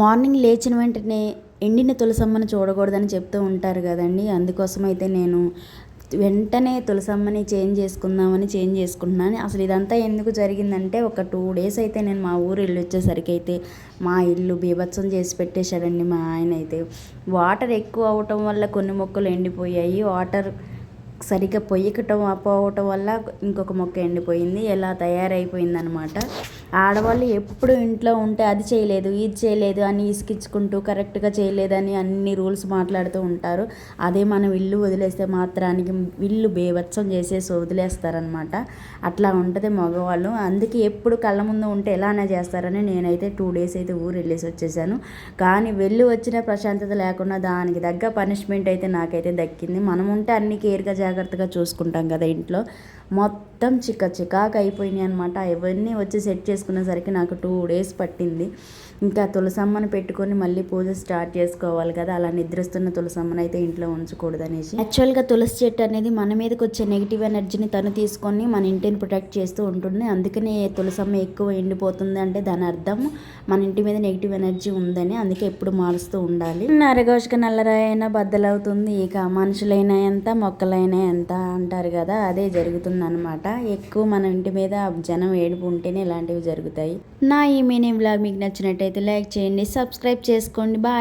Morning లేచిన వెంటనే ఎండిన తులసమ్మను చూడకూడదని చెప్తూ ఉంటారు కదండి. అందుకోసం అయితే నేను వెంటనే తులసమ్మని చేంజ్ చేసుకుందామని చేంజ్ చేసుకుంటున్నాను. అసలు ఇదంతా ఎందుకు జరిగిందంటే ఒక టూ డేస్ అయితే నేను మా ఊరు వెళ్ళి వచ్చేసరికి అయితే మా ఇల్లు బీభత్సం చేసి పెట్టేశాడండి మా ఆయన అయితే. వాటర్ ఎక్కువ అవటం వల్ల కొన్ని మొక్కలు ఎండిపోయాయి. వాటర్ సరిగ్గా పొయ్యకటం పోవటం వల్ల ఇంకొక మొక్క ఎండిపోయింది. ఎలా తయారైపోయింది అనమాట ఆడవాళ్ళు ఎప్పుడు ఇంట్లో ఉంటే అది చేయలేదు ఇది చేయలేదు అని ఇసుకిచ్చుకుంటూ కరెక్ట్గా చేయలేదని అన్ని రూల్స్ మాట్లాడుతూ ఉంటారు. అదే మనం ఇల్లు వదిలేస్తే మాత్రానికి ఇల్లు బేవత్సం చేసేసి వదిలేస్తారనమాట అట్లా ఉంటుంది మగవాళ్ళు. అందుకే ఎప్పుడు కళ్ళ ముందు ఉంటే ఎలానే చేస్తారని నేనైతే టూ డేస్ అయితే ఊరు వెళ్ళేసి వచ్చేసాను. కానీ వెళ్ళి వచ్చిన ప్రశాంతత లేకుండా దానికి తగ్గ పనిష్మెంట్ అయితే నాకైతే దక్కింది. మనం ఉంటే అన్ని కేర్గా జాగ్రత్తగా చూసుకుంటాం కదా ఇంట్లో. మొత్తం చిక్క చికాకు అయిపోయినాయి అనమాట ఇవన్నీ వచ్చి సెట్ చేసుకునేసరికి నాకు టూ డేస్ పట్టింది. ఇంకా తులసమ్మను పెట్టుకొని మళ్ళీ పూజ స్టార్ట్ చేసుకోవాలి కదా. అలా నిద్రిస్తున్న తులసమ్మను అయితే ఇంట్లో ఉంచకూడదు అనేసి యాక్చువల్గా తులసి చెట్టు అనేది మన మీదకి వచ్చే నెగిటివ్ ఎనర్జీని తను తీసుకొని మన ఇంటిని ప్రొటెక్ట్ చేస్తూ ఉంటుంది. అందుకనే తులసమ్మ ఎక్కువ ఎండిపోతుంది అంటే దాని అర్థం మన ఇంటి మీద నెగిటివ్ ఎనర్జీ ఉందని అందుకే ఎప్పుడు మారుస్తూ ఉండాలి. నరగోషక నల్లరాయైనా బద్దలవుతుంది. ఇక మనుషులైనా ఎంత మొక్కలైనా ఎంత అంటారు కదా. అదే జరుగుతుంది. ఉందన్నమాట. ఎక్కువ మన ఇంటి మీద జనం ఏడుపు ఉంటేనే ఇలాంటివి జరుగుతాయి. నా ఈ మినీ బ్లాగ్ మీకు నచ్చినట్టయితే లైక్ చేయండి సబ్స్క్రైబ్ చేసుకోండి. బాయ్.